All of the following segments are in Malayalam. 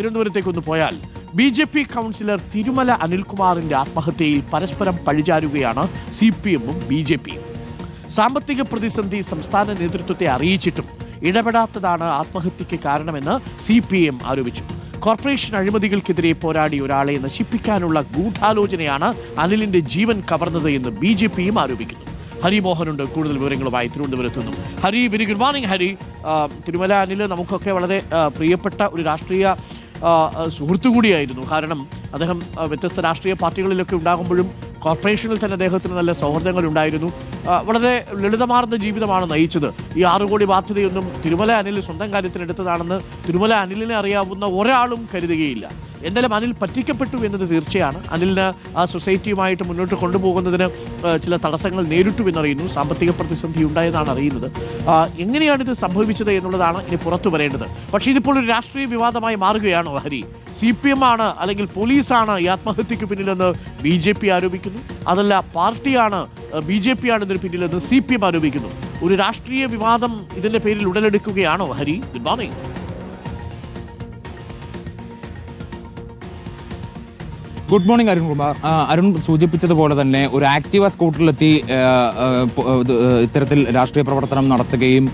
തിരുവനന്തപുരത്തേക്ക് ഒന്ന് പോയാൽ B J P councillor Thirumala അനിൽകുമാറിന്റെ ആത്മഹത്യയിൽ പരസ്പരം പഴിചാരുകയാണ് സി പി എമ്മും ബി ജെ പിയും. സാമ്പത്തിക പ്രതിസന്ധി സംസ്ഥാന നേതൃത്വത്തെ അറിയിച്ചിട്ടും ഇടപെടാത്തതാണ് ആത്മഹത്യയ്ക്ക് കാരണമെന്ന് സി പി എം ആരോപിച്ചു. കോർപ്പറേഷൻ അഴിമതികൾക്കെതിരെ പോരാടി ഒരാളെ നശിപ്പിക്കാനുള്ള ഗൂഢാലോചനയാണ് അനിലിന്റെ ജീവൻ കവർന്നത് എന്ന് ബി ജെ പിയും ആരോപിക്കുന്നു. ഹരിമോഹനുണ്ട് കൂടുതൽ വിവരങ്ങളുമായി തിരുവനന്തപുരത്ത് നിന്നും Hari very good morning Hari. Thirumala Anil നമുക്കൊക്കെ വളരെ പ്രിയപ്പെട്ട ഒരു രാഷ്ട്രീയ സുഹൃത്തു കൂടിയായിരുന്നു. കാരണം അദ്ദേഹം വ്യത്യസ്ത രാഷ്ട്രീയ പാർട്ടികളിലൊക്കെ ഉണ്ടാകുമ്പോഴും കോർപ്പറേഷനിൽ തന്നെ അദ്ദേഹത്തിന് നല്ല സൗഹൃദങ്ങൾ ഉണ്ടായിരുന്നു. വളരെ ലളിതമാർന്ന ജീവിതമാണ് നയിച്ചത്. ഈ ആറു കോടി ബാധ്യതയൊന്നും തിരുമല അനിൽ സ്വന്തം കാര്യത്തിനെടുത്തതാണെന്ന് തിരുമല അനിലിനെ അറിയാവുന്ന ഒരാളും കരുതുകയില്ല. എന്തായാലും അനിൽ പറ്റിക്കപ്പെട്ടു എന്നത് തീർച്ചയാണ്. അനിലിന് ആ സൊസൈറ്റിയുമായിട്ട് മുന്നോട്ട് കൊണ്ടുപോകുന്നതിന് ചില തടസ്സങ്ങൾ നേരിട്ടു എന്നറിയുന്നു. സാമ്പത്തിക പ്രതിസന്ധി ഉണ്ടായതാണ് അറിയുന്നത്. എങ്ങനെയാണ് ഇത് സംഭവിച്ചത് എന്നുള്ളതാണ് ഇനി പുറത്തു വരേണ്ടത്. പക്ഷേ ഇതിപ്പോൾ ഒരു രാഷ്ട്രീയ വിവാദമായി മാറുകയാണോ ഹരി? സി പി എം ആണ് അല്ലെങ്കിൽ പോലീസാണ് ഈ ആത്മഹത്യക്ക് പിന്നിലെന്ന് ബി ജെ പി ആരോപിക്കുന്നു. അതല്ല പാർട്ടിയാണ് ബി ജെ പി ആണ് ഇതിന് പിന്നിലെന്ന് സി പി എം ആരോപിക്കുന്നു. ഒരു രാഷ്ട്രീയ വിവാദം ഇതിന്റെ പേരിൽ ഉടലെടുക്കുകയാണോ Hari? Good morning. Good morning Arun Kumar Arun സൂചിപ്പിച്ചതുപോലെ തന്നെ ഒരു ആക്റ്റീവ സ്കൂട്ടറിലെത്തി ഇത്തരത്തിൽ രാഷ്ട്രീയ പ്രവർത്തനം നടത്തുകയും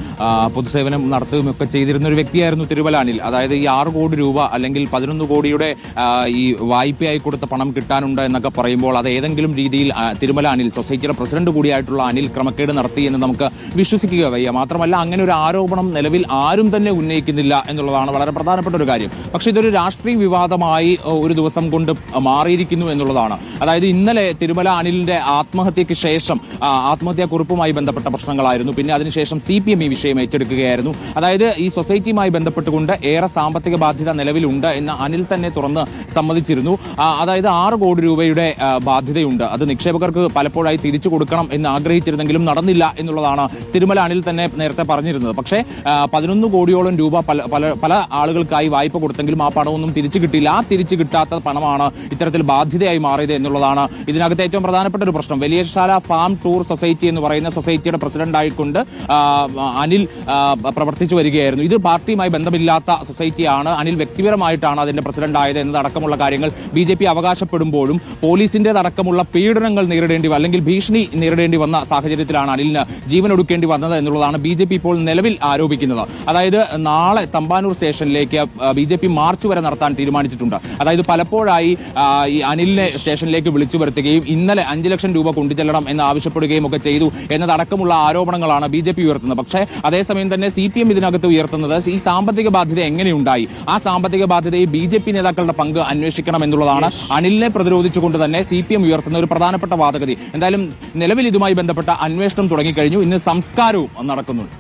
പൊതുസേവനം നടത്തുകയും ഒക്കെ ചെയ്തിരുന്ന ഒരു വ്യക്തിയായിരുന്നു തിരുവല്ല അനിൽ അതായത് ഈ ആറ് കോടി രൂപ അല്ലെങ്കിൽ പതിനൊന്ന് കോടിയുടെ ഈ വായ്പയായി കൊടുത്ത പണം കിട്ടാനുണ്ട് എന്നൊക്കെ പറയുമ്പോൾ അത് ഏതെങ്കിലും രീതിയിൽ തിരുമല അനിൽ സൊസൈറ്റിയുടെ പ്രസിഡന്റ് കൂടിയായിട്ടുള്ള അനിൽ ക്രമക്കേട് നടത്തി എന്ന് നമുക്ക് വിശ്വസിക്കുക വയ്യ. മാത്രമല്ല അങ്ങനെ ഒരു ആരോപണം നിലവിൽ ആരും തന്നെ ഉന്നയിക്കുന്നില്ല എന്നുള്ളതാണ് വളരെ പ്രധാനപ്പെട്ട ഒരു കാര്യം. പക്ഷേ ഇതൊരു രാഷ്ട്രീയ വിവാദമായി ഒരു ദിവസം കൊണ്ട് മാറിയിരിക്കുന്നു എന്നുള്ളതാണ്. അതായത് ഇന്നലെ തിരുമല അനിലിന്റെ ആത്മഹത്യയ്ക്ക് ശേഷം ആത്മഹത്യാ കുറിപ്പുമായി ബന്ധപ്പെട്ട പ്രശ്നങ്ങളായിരുന്നു. പിന്നെ അതിനുശേഷം സി പി എം ഈ വിഷയം ഏറ്റെടുക്കുകയായിരുന്നു. അതായത് ഈ സൊസൈറ്റിയുമായി ബന്ധപ്പെട്ടുകൊണ്ട് ഏറെ സാമ്പത്തിക ബാധ്യത നിലവിലുണ്ട് എന്ന് അനിൽ തന്നെ തുറന്ന് സമ്മതിച്ചിരുന്നു. അതായത് ആറ് കോടി രൂപയുടെ ബാധ്യതയുണ്ട്. അത് നിക്ഷേപകർക്ക് പലപ്പോഴായി തിരിച്ചു കൊടുക്കണം എന്ന് ആഗ്രഹിച്ചിരുന്നെങ്കിലും നടന്നില്ല എന്നുള്ളതാണ് തിരുമല അനിൽ തന്നെ നേരത്തെ പറഞ്ഞിരുന്നത്. പക്ഷേ പതിനൊന്ന് കോടിയോളം രൂപ പല പല പല ആളുകൾക്കായി വായ്പ കൊടുത്തെങ്കിലും ആ പണമൊന്നും തിരിച്ചു കിട്ടിയില്ല. ആ തിരിച്ചു കിട്ടാത്ത പണമാണ് ഇത്തരത്തിൽ ബാധ്യതയായി മാറിയത് എന്നുള്ളതാണ് ഇതിനകത്ത് ഏറ്റവും പ്രധാനപ്പെട്ട ഒരു പ്രശ്നം. വലിയശാല ഫാം ടൂർ സൊസൈറ്റി എന്ന് പറയുന്ന സൊസൈറ്റിയുടെ പ്രസിഡന്റായിക്കൊണ്ട് അനിൽ പ്രവർത്തിച്ചു വരികയായിരുന്നു. ഇത് പാർട്ടിയുമായി ബന്ധമില്ലാത്ത സൊസൈറ്റിയാണ്. അനിൽ വ്യക്തിപരമായിട്ടാണ് അതിന്റെ പ്രസിഡന്റ് ആയത് എന്നതടക്കമുള്ള കാര്യങ്ങൾ ബി ജെ പി അവകാശപ്പെടുമ്പോഴും പോലീസിന്റേതടക്കമുള്ള പീഡനങ്ങൾ നേരിടേണ്ടി അല്ലെങ്കിൽ ഭീഷണി നേരിടേണ്ടി വന്ന സാഹചര്യത്തിലാണ് അനിലിന് ജീവൻ ഒടുക്കേണ്ടി വന്നത് എന്നുള്ളതാണ് ബി ഇപ്പോൾ നിലവിൽ ആരോപിക്കുന്നത്. അതായത് നാളെ തമ്പാനൂർ സ്റ്റേഷനിലേക്ക് ബി മാർച്ച് വരെ നടത്താൻ തീരുമാനിച്ചിട്ടുണ്ട്. അതായത് പലപ്പോഴായി ഈ അനിലിനെ സ്റ്റേഷനിലേക്ക് വിളിച്ചു വരുത്തുകയും ഇന്നലെ അഞ്ചു ലക്ഷം രൂപ കൊണ്ടുചെല്ലണം എന്ന് ആവശ്യപ്പെടുകയും ഒക്കെ ചെയ്തു എന്നതടക്കമുള്ള ആരോപണങ്ങളാണ് ബി ജെ പി ഉയർത്തുന്നത്. പക്ഷേ അതേസമയം തന്നെ സി പി എം ഇതിനകത്ത് ഉയർത്തുന്നത് ഈ സാമ്പത്തിക ബാധ്യത എങ്ങനെയുണ്ടായി? ആ സാമ്പത്തിക ബാധ്യതയിൽ ബി ജെ പി നേതാക്കളുടെ പങ്ക് അന്വേഷിക്കണം എന്നുള്ളതാണ് അനിലിനെ പ്രതിരോധിച്ചുകൊണ്ട് തന്നെ സി പി എം ഉയർത്തുന്ന ഒരു പ്രധാനപ്പെട്ട വാദഗതി. എന്തായാലും നിലവിൽ ഇതുമായി ബന്ധപ്പെട്ട അന്വേഷണം തുടങ്ങിക്കഴിഞ്ഞു. ഇന്ന് സംസ്കാരവും നടക്കുന്നുണ്ട്.